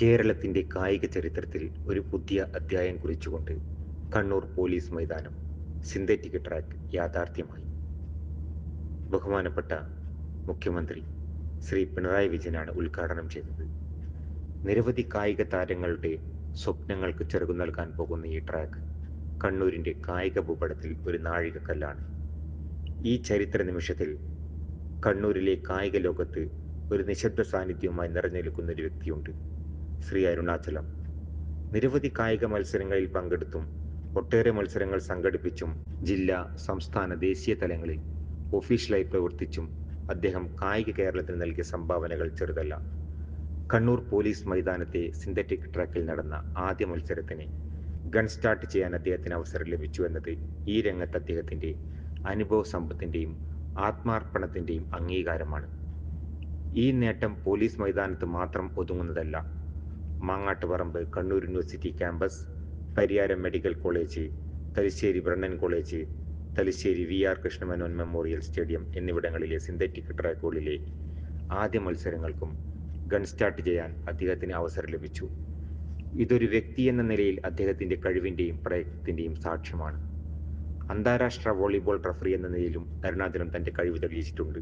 കേരളത്തിന്റെ കായിക ചരിത്രത്തിൽ ഒരു പുതിയ അധ്യായം കുറിച്ചുകൊണ്ട് കണ്ണൂർ പോലീസ് മൈതാനം സിന്തറ്റിക് ട്രാക്ക് യാഥാർത്ഥ്യമായി. ബഹുമാനപ്പെട്ട മുഖ്യമന്ത്രി ശ്രീ പിണറായി വിജയനാണ് ഉദ്ഘാടനം ചെയ്തത്. നിരവധി കായിക താരങ്ങളുടെ സ്വപ്നങ്ങൾക്ക് ചെറുകു നൽകാൻ പോകുന്ന ഈ ട്രാക്ക് കണ്ണൂരിന്റെ കായിക ഭൂപടത്തിൽ ഒരു നാഴികക്കല്ലാണ്. ഈ ചരിത്ര നിമിഷത്തിൽ കണ്ണൂരിലെ കായിക ലോകത്ത് ഒരു നിശബ്ദ സാന്നിധ്യവുമായി നിറഞ്ഞു നിൽക്കുന്ന ഒരു വ്യക്തിയുണ്ട്. ശ്രീ അരുണാചലം. നിരവധി കായിക മത്സരങ്ങളിൽ പങ്കെടുത്തും ഒട്ടേറെ മത്സരങ്ങൾ സംഘടിപ്പിച്ചും ജില്ലാ സംസ്ഥാന ദേശീയ തലങ്ങളിൽ ഒഫീഷ്യലായി പ്രവർത്തിച്ചും അദ്ദേഹം കായിക കേരളത്തിന് നൽകിയ സംഭാവനകൾ ചെറുതല്ല. കണ്ണൂർ പോലീസ് മൈതാനത്തെ സിന്തറ്റിക് ട്രാക്കിൽ നടന്ന ആദ്യ മത്സരത്തിന് ഗൺ സ്റ്റാർട്ട് ചെയ്യാൻ അദ്ദേഹത്തിന് അവസരം ലഭിച്ചു എന്നത് ഈ രംഗത്ത് അദ്ദേഹത്തിന്റെ അനുഭവ സമ്പത്തിന്റെയും ആത്മാർപ്പണത്തിന്റെയും അംഗീകാരമാണ്. ഈ നേട്ടം പോലീസ് മൈതാനത്ത് മാത്രം ഒതുങ്ങുന്നതല്ല Mangattuparamba Kannur university campus Pariyaram medical college Thalassery Brennen college Thalassery V R Krishna Menon memorial stadium എന്നിവിടങ്ങളിലെ സിന്തറ്റിക് ട്രാക്കുകളിലെ ആദ്യ മത്സരങ്ങൾക്കും ഗൺ സ്റ്റാർട്ട് ചെയ്യാൻ അദ്ദേഹത്തിന് അവസരം ലഭിച്ചു. ഇതൊരു വ്യക്തി എന്ന നിലയിൽ അദ്ദേഹത്തിന്റെ കഴിവിന്റെയും പ്രയത്നത്തിന്റെയും സാക്ഷ്യമാണ്. അന്താരാഷ്ട്ര വോളിബോൾ റഫറി എന്ന നിലയിലും അരുണാചലം തന്റെ കഴിവ് തെളിയിച്ചിട്ടുണ്ട്.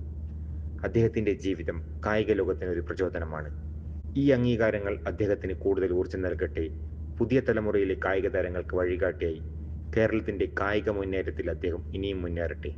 അദ്ദേഹത്തിന്റെ ജീവിതം കായിക ലോകത്തിന് ഒരു പ്രചോദനമാണ്. ഈ അംഗീകാരങ്ങൾ അദ്ദേഹത്തിന് കൂടുതൽ ഊർജം നൽകട്ടെ. പുതിയ തലമുറയിലെ കായിക താരങ്ങൾക്ക് വഴികാട്ടിയായി. കേരളത്തിന്റെ കായിക മുന്നേറ്റത്തിൽ അദ്ദേഹം ഇനിയും മുന്നേറട്ടെ.